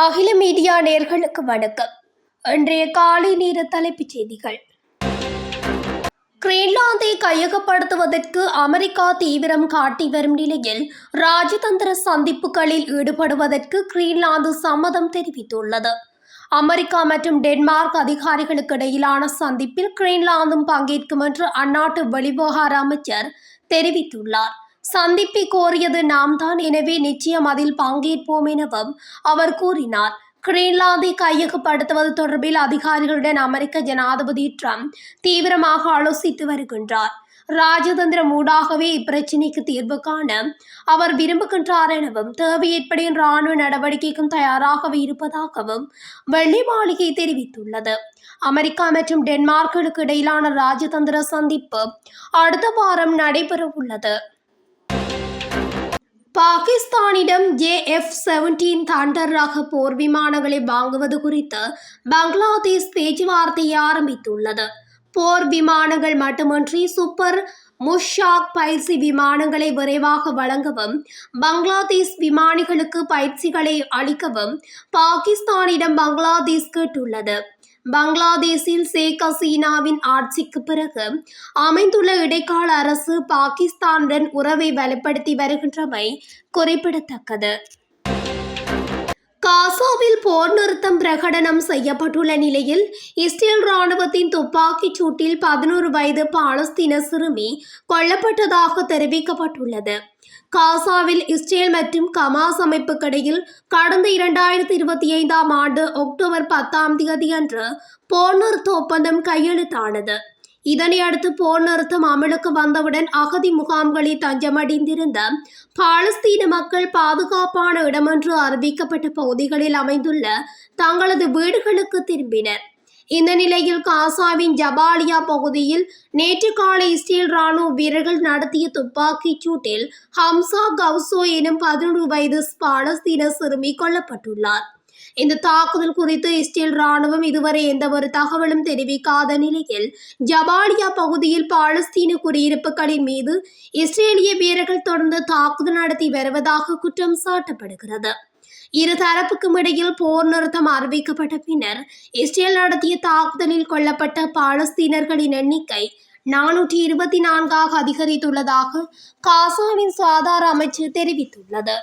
அகில மீடியா நேர்களுக்கு வணக்கம். இன்றைய காலை நேர தலைப்புச் செய்திகள். கிரீன்லாந்தை கையகப்படுத்துவதற்கு அமெரிக்கா தீவிரம் காட்டி வரும் நிலையில் ராஜதந்திர சந்திப்புகளில் ஈடுபடுவதற்கு கிரீன்லாந்து சம்மதம் தெரிவித்துள்ளது. அமெரிக்கா மற்றும் டென்மார்க் அதிகாரிகளுக்கு இடையிலான சந்திப்பில் கிரீன்லாந்தும் பங்கேற்கும் என்று அந்நாட்டு வெளிவிவகார அமைச்சர் தெரிவித்துள்ளார். சந்திப்பை கோரியது நாம் தான் எனவே நிச்சயம் அதில் பங்கேற்போம் எனவும் அவர் கூறினார். கிரீன்லாந்தை கையகப்படுத்துவது தொடர்பில் அதிகாரிகளுடன் அமெரிக்க ஜனாதிபதி ட்ரம்ப் தீவிரமாக ஆலோசித்து வருகின்றார். ராஜதந்திரம் ஊடாகவே இப்பிரச்சினைக்கு தீர்வு காண அவர் விரும்புகின்றார் எனவும் தேவை ஏற்படின் ராணுவ நடவடிக்கைக்கும் தயாராகவே இருப்பதாகவும் வெள்ளி மாளிகை தெரிவித்துள்ளது. அமெரிக்கா மற்றும் டென்மார்க்குகளுக்கு இடையிலான ராஜதந்திர சந்திப்பு அடுத்த வாரம் நடைபெறவுள்ளது. பாகிஸ்தானிடம் ஜே எஃப் செவன்டீன் தண்டர் ரக போர் விமானங்களை வாங்குவது குறித்து பங்களாதேஷ் பேச்சுவார்த்தையை ஆரம்பித்துள்ளது. போர் விமானங்கள் மட்டுமன்றி சூப்பர் முஷாக் பயிற்சி விமானங்களை விரைவாக வழங்கவும் பங்களாதேஷ் விமானிகளுக்கு பயிற்சிகளை அளிக்கவும் பாகிஸ்தானிடம் பங்களாதேஷ் கேட்டுள்ளது. பங்களாதேஷில் ஷேக் ஹசீனாவின் ஆட்சிக்கு பிறகு அமைந்துள்ள இடைக்கால அரசு பாகிஸ்தானுடன் உறவை வலுப்படுத்தி வருகின்றமை குறிப்பிடத்தக்கது. காசாவில் போர் நிறுத்தம் பிரகடனம் செய்யப்பட்டுள்ள நிலையில் இஸ்ரேல் ராணுவத்தின் துப்பாக்கிச் சூட்டில் பதினோரு வயது பாலஸ்தீன சிறுமி கொல்லப்பட்டதாக தெரிவிக்கப்பட்டுள்ளது. காசாவில் இஸ்ரேல் மற்றும் கமாஸ் அமைப்புக்கிடையில் கடந்த இரண்டாயிரத்தி இருபத்தி ஐந்தாம் ஆண்டு அக்டோபர் பத்தாம் தேதி அன்று போர் நிறுத்த ஒப்பந்தம் கையெழுத்தானது. இதனையடுத்து போர் நிறுத்தம் அமலுக்கு வந்தவுடன் அகதி முகாம்களில் தஞ்சமடைந்திருந்த பாலஸ்தீன மக்கள் பாதுகாப்பான இடமென்று அறிவிக்கப்பட்ட பகுதிகளில் அமைந்துள்ள தங்களது வீடுகளுக்கு திரும்பினர். இந்த நிலையில் காசாவின் ஜபாலியா பகுதியில் நேற்று காலை இஸ்ரேல் ராணுவ வீரர்கள் நடத்திய துப்பாக்கிச் சூட்டில் ஹம்சா கவுசோ எனும் பதினொரு வயது பாலஸ்தீன சிறுமி கொல்லப்பட்டுள்ளார். இந்த தாக்குதல் குறித்து இஸ்ரேல் ராணுவம் இதுவரை எந்த ஒரு தகவலும் தெரிவிக்காத நிலையில் ஜபாலியா பகுதியில் பாலஸ்தீன குடியிருப்புகளின் மீது இஸ்ரேலிய வீரர்கள் தொடர்ந்து தாக்குதல் நடத்தி வருவதாக குற்றம் சாட்டப்படுகிறது. இரு தரப்புக்கும் இடையில் போர் நிறுத்தம் அறிவிக்கப்பட்ட பின்னர் இஸ்ரேல் நடத்திய தாக்குதலில் கொல்லப்பட்ட பாலஸ்தீனர்களின் எண்ணிக்கை நானூற்றி இருபத்தி நான்காக அதிகரித்துள்ளதாக காசாவின் சுகாதார அமைச்சு தெரிவித்துள்ளது.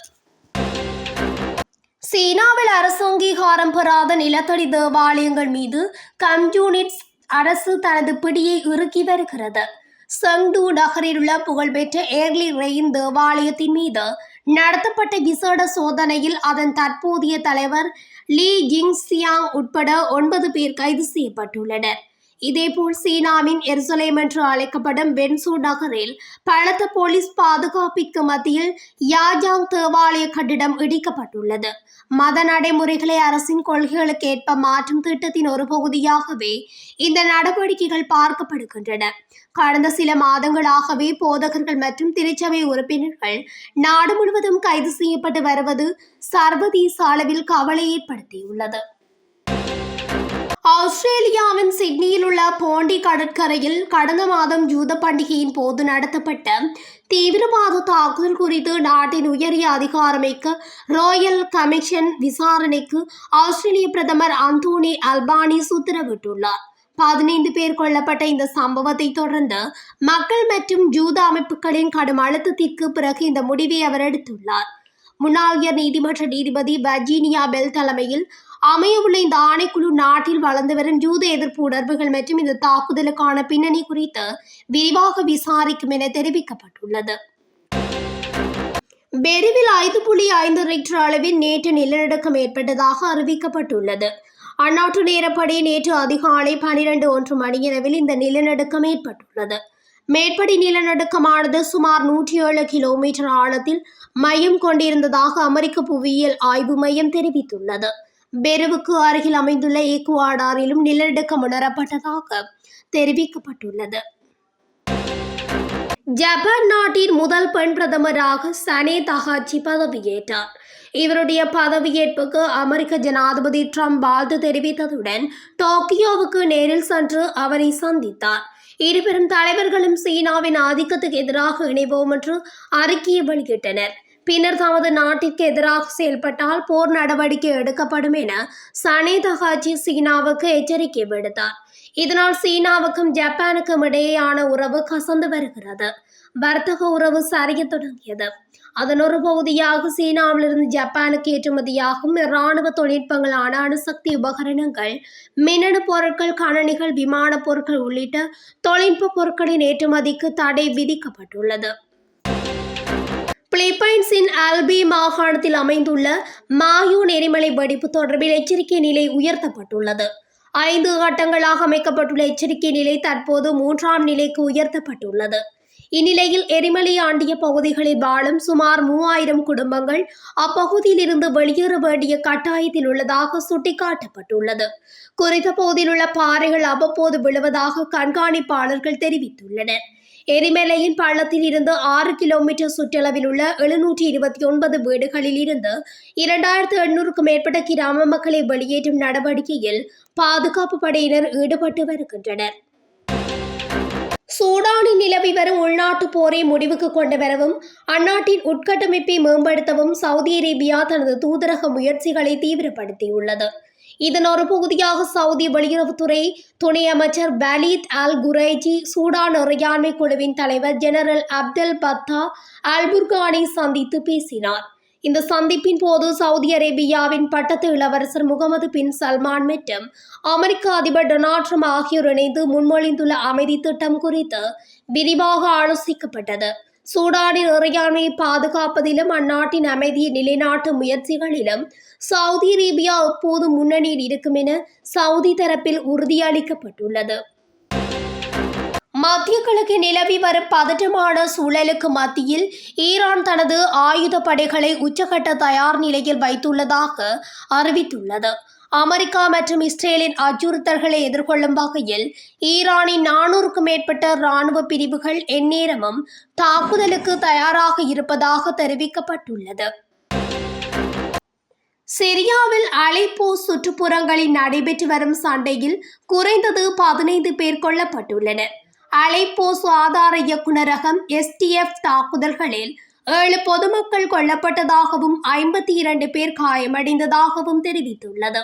சீனாவில் அரசு அங்கீகாரம் பெறாத நிலத்தடி தேவாலயங்கள் மீது கம்யூனிஸ்ட் அரசு தனது பிடியை இறுக்கி வருகிறது. செங்டு நகரில் உள்ள புகழ்பெற்ற ஏர்லி ரெயின் தேவாலயத்தின் மீது நடத்தப்பட்ட விசேட சோதனையில் அதன் தற்போதைய தலைவர் லீ ஜிங் சியாங் உட்பட ஒன்பது பேர் கைது செய்யப்பட்டுள்ளனர். இதேபோல் சீனாவின் எர்சலேம் என்று அழைக்கப்படும் வென்சூ நகரில் பலத்த போலீஸ் பாதுகாப்பிற்கு மத்தியில் யாஜாங் தேவாலய கட்டிடம் இடிக்கப்பட்டுள்ளது. மத நடைமுறைகளை அரசின் கொள்கைகளுக்கு ஏற்ப மாற்றும் திட்டத்தின் ஒரு பகுதியாகவே இந்த நடவடிக்கைகள் பார்க்கப்படுகின்றன. கடந்த சில மாதங்களாகவே போதகர்கள் மற்றும் திருச்சபை உறுப்பினர்கள் நாடு முழுவதும் கைது செய்யப்பட்டு வருவது சர்வதேச அளவில் கவலை ஏற்படுத்தியுள்ளது. ஆஸ்திரேலியாவின் சிட்னியில் உள்ள போண்டி கடற்கரையில் கடந்த மாதம் ஜூத பண்டிகையின் போது நடத்தப்பட்ட தீவிரவாத தாக்குதல் குறித்து நாட்டின் உயரிய அதிகாரமைக்கு ராயல் கமிஷன் விசாரணைக்கு ஆஸ்திரேலிய பிரதமர் அந்தோனி அல்பானிஸ் உத்தரவிட்டுள்ளார். பதினைந்து பேர் கொல்லப்பட்ட இந்த சம்பவத்தை தொடர்ந்து மக்கள் மற்றும் ஜூத அமைப்புகளின் கடும் அழுத்தத்திற்கு பிறகு இந்த முடிவை அவர் எடுத்துள்ளார். முன்னாள் உயர் நீதிமன்ற நீதிபதி வர்ஜீனியா பெல் தலைமையில் அமையவுள்ள இந்த ஆணைக்குழு நாட்டில் வளர்ந்து வரும் ஜூத எதிர்ப்பு உணர்வுகள் மற்றும் இந்த தாக்குதலுக்கான பின்னணி குறித்து விரிவாக விசாரிக்கும் என தெரிவிக்கப்பட்டுள்ளது. பெருவில் ஐந்து புள்ளி ஐந்து ரிக்டர் அளவில் நேற்று நிலநடுக்கம் ஏற்பட்டதாக அறிவிக்கப்பட்டுள்ளது. அந்நாட்டு நேரப்படி நேற்று அதிகாலை பனிரெண்டு ஒன்று மணியளவில் இந்த நிலநடுக்கம் ஏற்பட்டுள்ளது. மேற்படி நிலநடுக்கமானது சுமார் நூற்றி ஏழு கிலோமீட்டர் ஆழத்தில் மையம் கொண்டிருந்ததாக அமெரிக்க புவியியல் ஆய்வு மையம் தெரிவித்துள்ளது. பெருவுக்கு அருகில் அமைந்துள்ள ஈக்குவாடாரிலும் நிலநடுக்கம் உணரப்பட்டதாக தெரிவிக்கப்பட்டுள்ளது. ஜப்பான் நாட்டின் முதல் பெண் பிரதமராக சனே தகாச்சி பதவியேற்றார். இவருடைய பதவியேற்புக்கு அமெரிக்க ஜனாதிபதி ட்ரம்ப் வாழ்த்து தெரிவித்ததுடன் டோக்கியோவுக்கு நேரில் சென்று அவரை சந்தித்தார். இருபெரும் தலைவர்களும் சீனாவின் ஆதிக்கத்துக்கு எதிராக இணைவோம் என்று அறிக்கையை வெளியிட்டனர். பின்னர் தமது நாட்டிற்கு எதிராக செயல்பட்டால் போர் நடவடிக்கை எடுக்கப்படும் என சனே தகாச்சி சீனாவுக்கு எச்சரிக்கை விடுத்தார். இதனால் சீனாவுக்கும் ஜப்பானுக்கும் இடையேயான உறவு கசந்து வருகிறது. வர்த்தக உறவு சரிய தொடங்கியது. அதன் ஒரு பகுதியாக சீனாவிலிருந்து ஜப்பானுக்கு ஏற்றுமதியாகும் இராணுவ தொழில்நுட்பங்களான அணுசக்தி உபகரணங்கள் மின்னணு பொருட்கள் கணனிகள் விமானப் பொருட்கள் உள்ளிட்ட தொழில்நுட்ப பொருட்களின் ஏற்றுமதிக்கு தடை விதிக்கப்பட்டுள்ளது. பிலிப்பைன்ஸின் ஆல்பி மாகாணத்தில் அமைந்துள்ள மாயூன் எரிமலை வெடிப்பு தொடர்பில் எச்சரிக்கை நிலை உயர்த்தப்பட்டுள்ளது. ஐந்து கட்டங்களாக அமைக்கப்பட்டுள்ள எச்சரிக்கை நிலை தற்போது மூன்றாம் நிலைக்கு உயர்த்தப்பட்டுள்ளது. இந்நிலையில் எரிமலை ஆண்டிய பகுதிகளில் வாழும் சுமார் மூவாயிரம் குடும்பங்கள் அப்பகுதியிலிருந்து வெளியேற வேண்டிய கட்டாயத்தில் உள்ளதாக சுட்டிக்காட்டப்பட்டுள்ளது. குறித்த பகுதியில் உள்ள பாறைகள் அவ்வப்போது விழுவதாக கண்காணிப்பாளர்கள் தெரிவித்துள்ளனர். எரிமலையின் பள்ளத்தில் இருந்து ஆறு கிலோமீட்டர் சுற்றளவில் உள்ள எழுநூற்றி இருபத்தி ஒன்பது வீடுகளில் இருந்து இரண்டாயிரத்து எண்ணூறுக்கும் மேற்பட்ட கிராம மக்களை வெளியேற்றும் நடவடிக்கையில் பாதுகாப்பு படையினர் ஈடுபட்டு வருகின்றனர். சூடானில் நிலவி வரும் உள்நாட்டு போரை முடிவுக்கு கொண்டு வரவும் அந்நாட்டின் உட்கட்டமைப்பை மேம்படுத்தவும் சவுதி அரேபியா தனது தூதரக முயற்சிகளை தீவிரப்படுத்தியுள்ளது. இதன் ஒரு பகுதியாக சவுதி வெளியுறவுத்துறை துணை அமைச்சர் பலீத் அல் குரேஜி சூடான் இறையாண்மை குழுவின் தலைவர் ஜெனரல் அப்தல் பத்தா அல்புர்கானை சந்தித்து பேசினார். இந்த சந்திப்பின் போது சவுதி அரேபியாவின் பட்டத்து இளவரசர் முகமது பின் சல்மான் மற்றும் அமெரிக்க அதிபர் டொனால்ட் ட்ரம்ப் ஆகியோர் இணைந்து முன்மொழிந்துள்ள அமைதி திட்டம் குறித்து விரிவாக ஆலோசிக்கப்பட்டது. சூடானின் இறையாண்மையை பாதுகாப்பதிலும் அந்நாட்டின் அமைதியை நிலைநாட்டும் முயற்சிகளிலும் சவுதி அரேபியா அப்போது முன்னணியில் இருக்கும் என சவுதி தரப்பில் உறுதியளிக்கப்பட்டுள்ளது. மத்திய கிழக்கு நிலவி வரும் பதற்றமான சூழலுக்கு மத்தியில் ஈரான் தனது ஆயுத படைகளை உச்சகட்ட தயார் நிலையில் வைத்துள்ளதாக அறிவித்துள்ளது. அமெரிக்கா மற்றும் இஸ்ரேலின் அச்சுறுத்தல்களை எதிர்கொள்ளும் வகையில் ஈரானின் நானூறுக்கும் மேற்பட்ட இராணுவ பிரிவுகள் எந்நேரமும் தாக்குதலுக்கு தயாராக இருப்பதாக தெரிவிக்கப்பட்டுள்ளது. சிரியாவில் அலைப்போ சுற்றுப்புறங்களில் நடைபெற்று வரும் சண்டையில் குறைந்தது பதினைந்து பேர் கொல்லப்பட்டுள்ளனர். அலைப்போ சுகாதார இயக்குநரகம் எஸ்டிஎஃப் தாக்குதல்களில் ஏழு பொதுமக்கள் கொல்லப்பட்டதாகவும் ஐம்பத்தி இரண்டு பேர் காயமடைந்ததாகவும் தெரிவித்துள்ளது.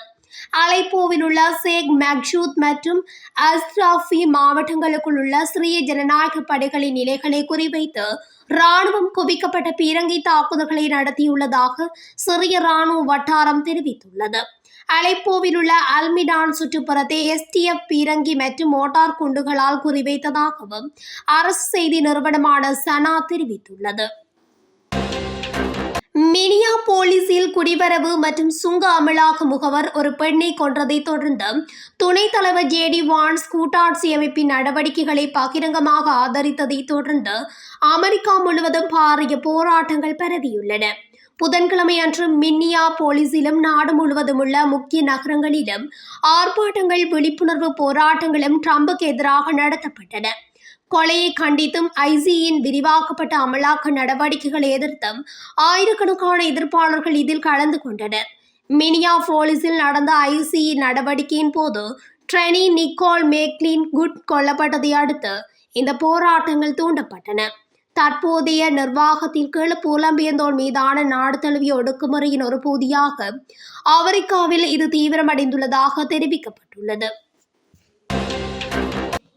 அலைப்போவில் உள்ள சேக் மக்ஷூத் மற்றும் அஸ்ராஃபி மாவட்டங்களுக்குள் உள்ள சிறிய ஜனநாயக படைகளின் நிலைகளை குறிவைத்து ராணுவம் குவிக்கப்பட்ட பீரங்கி தாக்குதல்களை நடத்தியுள்ளதாக சிறிய ராணுவ வட்டாரம் தெரிவித்துள்ளது. அலைப்போவில் உள்ள அல்மிடான் சுற்றுப்புறத்தை எஸ்டிஎஃப் பீரங்கி மற்றும் மோட்டார் குண்டுகளால் குறிவைத்ததாகவும் அரசு செய்தி நிறுவனமான சனா தெரிவித்துள்ளது. மினியா போலீஸில் குடிவரவு மற்றும் சுங்க அமலாக்க முகவர் ஒரு பெண்ணை கொன்றதை தொடர்ந்து துணைத் தலைவர் ஜேடி வான்ஸ் கூட்டாட்சி அமைப்பின் நடவடிக்கைகளை பகிரங்கமாக ஆதரித்ததை தொடர்ந்து அமெரிக்கா முழுவதும் பாரிய போராட்டங்கள் பரவியுள்ளன. புதன்கிழமை அன்று மின்னியா போலீஸிலும் நாடு முழுவதும் உள்ள முக்கிய நகரங்களிலும் ஆர்ப்பாட்டங்கள் விழிப்புணர்வு போராட்டங்களும் ட்ரம்புக்கு எதிராக நடத்தப்பட்டன. கொலையை கண்டித்தும் ஐசியின் விரிவாக்கப்பட்ட அமலாக்க நடவடிக்கைகளை எதிர்த்தும் ஆயிரக்கணக்கான எதிர்ப்பாளர்கள் இதில் கலந்து கொண்டனர். மினியா போலீஸில் நடந்த ஐசிஇ நடவடிக்கையின் போது ட்ரெனி நிக்கோல் மேக்லின் குட் கொல்லப்பட்டதை அடுத்து இந்த போராட்டங்கள் தூண்டப்பட்டன. தற்போதைய நிர்வாகத்தின் கீழ் புலம்பெயர்ந்தோர் மீதான நாடு தழுவிய ஒடுக்குமுறையின் ஒரு பகுதியாக அமெரிக்காவில் இது தீவிரமடைந்துள்ளதாக தெரிவிக்கப்பட்டுள்ளது.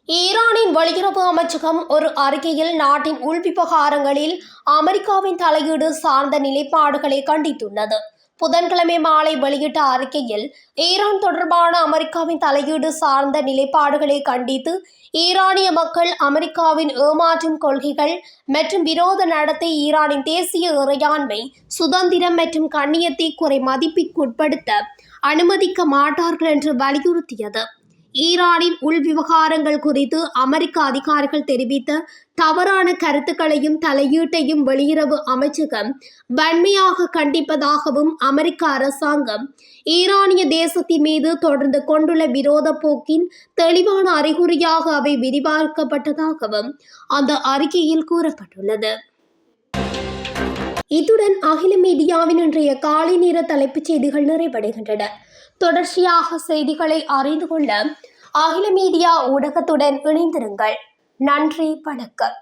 ஈரானின் வெளியுறவு அமைச்சகம் ஒரு அறிக்கையில் நாட்டின் உள் விவகாரங்களில் அமெரிக்காவின் தலையீடு சார்ந்த நிலைப்பாடுகளை கண்டித்துள்ளது. புதன்கிழமை மாலை வெளியிட்ட அறிக்கையில் ஈரான் தொடர்பான அமெரிக்காவின் தலையீடு சார்ந்த நிலைப்பாடுகளை கண்டித்து ஈரானிய மக்கள் அமெரிக்காவின் ஏமாற்றும் கொள்கைகள் மற்றும் விரோத நடத்தை ஈரானின் தேசிய இறையாண்மை சுதந்திரம் மற்றும் கண்ணியத்தை குறை மதிப்பிற்குட்படுத்த அனுமதிக்க மாட்டார்கள் என்று வலியுறுத்தியது. ஈரானின் உள் விவகாரங்கள் குறித்து அமெரிக்க அதிகாரிகள் தெரிவித்த தவறான கருத்துக்களையும் தலையீட்டையும் வெளியுறவு அமைச்சகம் வன்மையாக கண்டிப்பதாகவும் அமெரிக்க அரசாங்கம் ஈரானிய தேசத்தின் மீது தொடர்ந்து கொண்டுள்ள விரோத போக்கின் தெளிவான அறிகுறியாக அவை விரிவாக்கப்பட்டதாகவும் அந்த அறிக்கையில் கூறப்பட்டுள்ளது. இத்துடன் அகில மீடியாவின் இன்றைய காலை நேர தலைப்புச் செய்திகள் நிறைவடைகின்றன. தொடர்ச்சியாக செய்திகளை அறிந்து கொள்ள அகில மீடியா ஊடகத்துடன் இணைந்திருங்கள். நன்றி வணக்கம்.